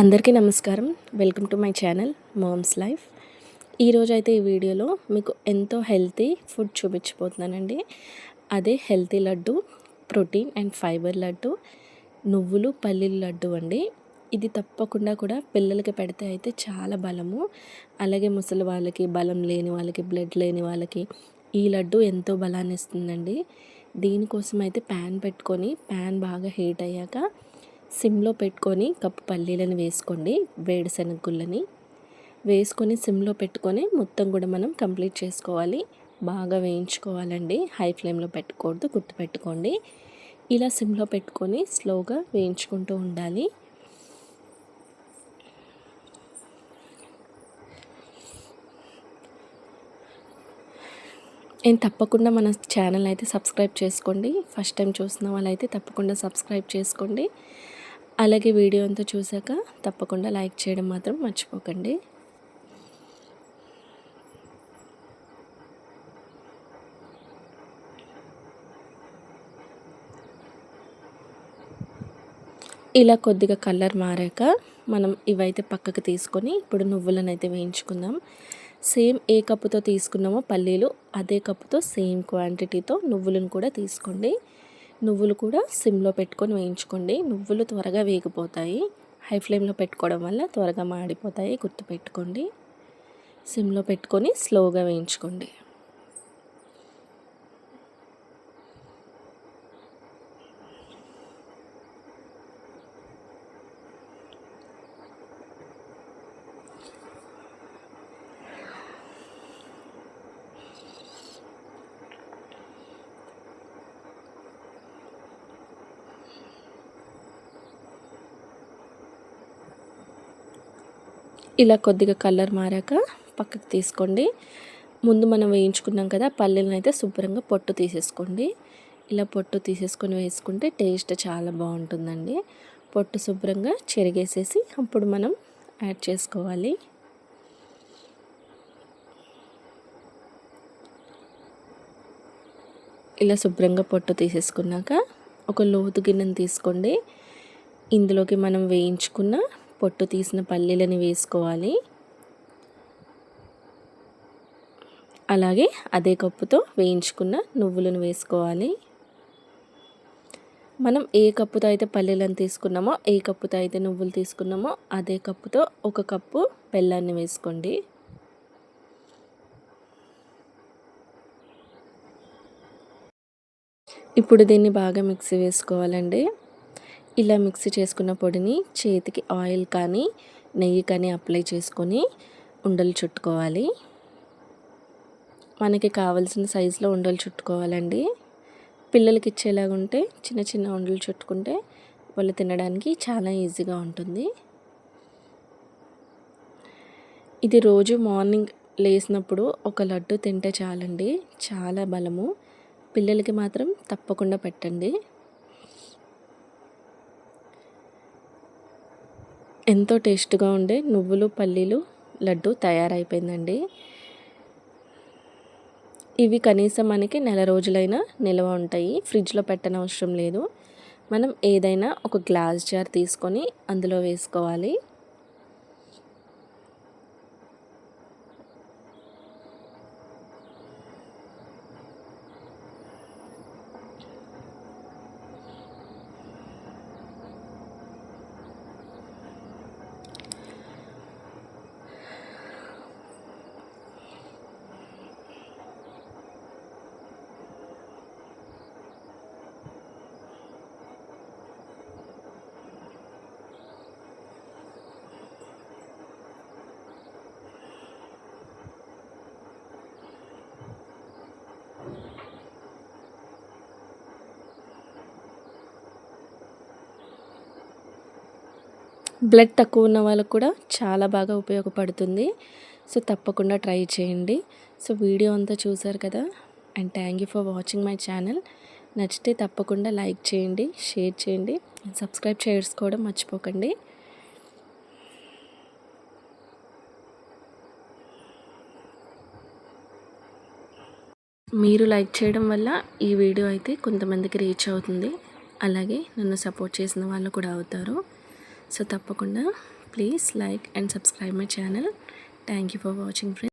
అందరికీ నమస్కారం. Welcome to my channel moms life ఈరోజు అయితే ఈ వీడియోలో మీకు ఎంతో హెల్తీ ఫుడ్ చూపించిపోతున్నానండి అదే healthy laddu protein and fiber laddu నువ్వులు పల్లీల లడ్డు అండి. ఇది తప్పకుండా కూడా పిల్లలకి పెడితే అయితే చాలా బలము. అలాగే ముసలి వాళ్ళకి బలం లేని వాళ్ళకి బ్లడ్ లేని వాళ్ళకి ఈ లడ్డు ఎంతో బలాన్ని ఇస్తుందండి దీనికోసం అయితే ప్యాన్ పెట్టుకొని ప్యాన్ బాగా హీట్ అయ్యాక సిమ్లో పెట్టుకొని కప్పు పల్లీలను వేసుకోండి వేడిశనగ గుళ్ళని వేసుకొని సిమ్లో పెట్టుకొని మొత్తం కూడా మనం కంప్లీట్ చేసుకోవాలి. బాగా వేయించుకోవాలండి. హై ఫ్లేమ్లో పెట్టకూడదు గుర్తు పెట్టుకోండి ఇలా సిమ్లో పెట్టుకొని స్లోగా వేయించుకుంటూ ఉండాలి. నేను తప్పకుండా మన ఛానల్ అయితే సబ్స్క్రైబ్ చేసుకోండి. ఫస్ట్ టైం చూసిన వాళ్ళైతే తప్పకుండా సబ్స్క్రైబ్ చేసుకోండి. అలాగే వీడియో అంతా చూసాక తప్పకుండా లైక్ చేయడం మాత్రం మర్చిపోకండి. ఇలా కొద్దిగా కలర్ మారాక మనం ఇవైతే పక్కకు తీసుకొని ఇప్పుడు నువ్వులను అయితే వేయించుకుందాం. సేమ్ ఏ కప్పుతో తీసుకున్నామో పల్లీలు అదే కప్పుతో సేమ్ క్వాంటిటీతో నువ్వులను కూడా తీసుకోండి. నువ్వులు కూడా సిమ్లో పెట్టుకొని వేయించుకోండి. నువ్వులు త్వరగా వేగిపోతాయి. హై ఫ్లేమ్లో పెట్టుకోవడం వల్ల త్వరగా మాడిపోతాయి. గుర్తుపెట్టుకోండి. సిమ్లో పెట్టుకొని స్లోగా వేయించుకోండి. ఇలా కొద్దిగా కలర్ మారాక పక్కకు తీసుకోండి. ముందు మనం వేయించుకున్నాం కదా పల్లెలను అయితే శుభ్రంగా పొట్టు తీసేసుకోండి. ఇలా పొట్టు తీసేసుకొని వేసుకుంటే టేస్ట్ చాలా బాగుంటుందండి. పొట్టు శుభ్రంగా చెరిగేసేసి అప్పుడు మనం యాడ్ చేసుకోవాలి. ఇలా శుభ్రంగా పొట్టు తీసేసుకున్నాక ఒక లోతు గిన్నెను తీసుకోండి. ఇందులోకి మనం వేయించుకున్న పొట్టు తీసిన పల్లీలని వేసుకోవాలి. అలాగే అదే కప్పుతో వేయించుకున్న నువ్వులను వేసుకోవాలి. మనం ఏ కప్పుతో అయితే పల్లీలను తీసుకున్నామో ఏ కప్పుతో అయితే నువ్వులు తీసుకున్నామో అదే కప్పుతో ఒక కప్పు బెల్లాన్ని వేసుకోండి. ఇప్పుడు దీన్ని బాగా మిక్సీ వేసుకోవాలండి. ఇలా మిక్సీ చేసుకున్న పొడిని చేతికి ఆయిల్ కానీ నెయ్యి కానీ అప్లై చేసుకొని ఉండలు చుట్టుకోవాలి. మనకి కావలసిన సైజులో ఉండలు చుట్టుకోవాలండి. పిల్లలకి ఇచ్చేలాగా ఉంటే చిన్న చిన్న ఉండలు చుట్టుకుంటే వాళ్ళు తినడానికి చాలా ఈజీగా ఉంటుంది. ఇది రోజు మార్నింగ్ లేసినప్పుడు ఒక లడ్డు తింటే చాలండి. చాలా బలము. పిల్లలకి మాత్రం తప్పకుండా పెట్టండి. ఎంతో టేస్ట్గా ఉండే నువ్వులు పల్లీలు లడ్డు తయారైపోయిందండి. ఇవి కనీసం మనకి నెల రోజులైనా నిల్వ ఉంటాయి. ఫ్రిడ్జ్లో పెట్టనవసరం లేదు. మనం ఏదైనా ఒక గ్లాస్ జార్ తీసుకొని అందులో వేసుకోవాలి. బ్లడ్ తక్కువ ఉన్న వాళ్ళకు కూడా చాలా బాగా ఉపయోగపడుతుంది. సో తప్పకుండా ట్రై చేయండి. సో వీడియో అంతా చూసారు కదా? And thank you for watching my channel. నచ్చితే తప్పకుండా లైక్ చేయండి షేర్ చేయండి సబ్స్క్రైబ్ చేసుకోవడం మర్చిపోకండి. మీరు లైక్ చేయడం వల్ల ఈ వీడియో అయితే కొంతమందికి రీచ్ అవుతుంది. అలాగే నన్ను సపోర్ట్ చేసిన వాళ్ళు కూడా అవుతారు. సో తప్పకుండా please like and subscribe my channel thank you for watching friends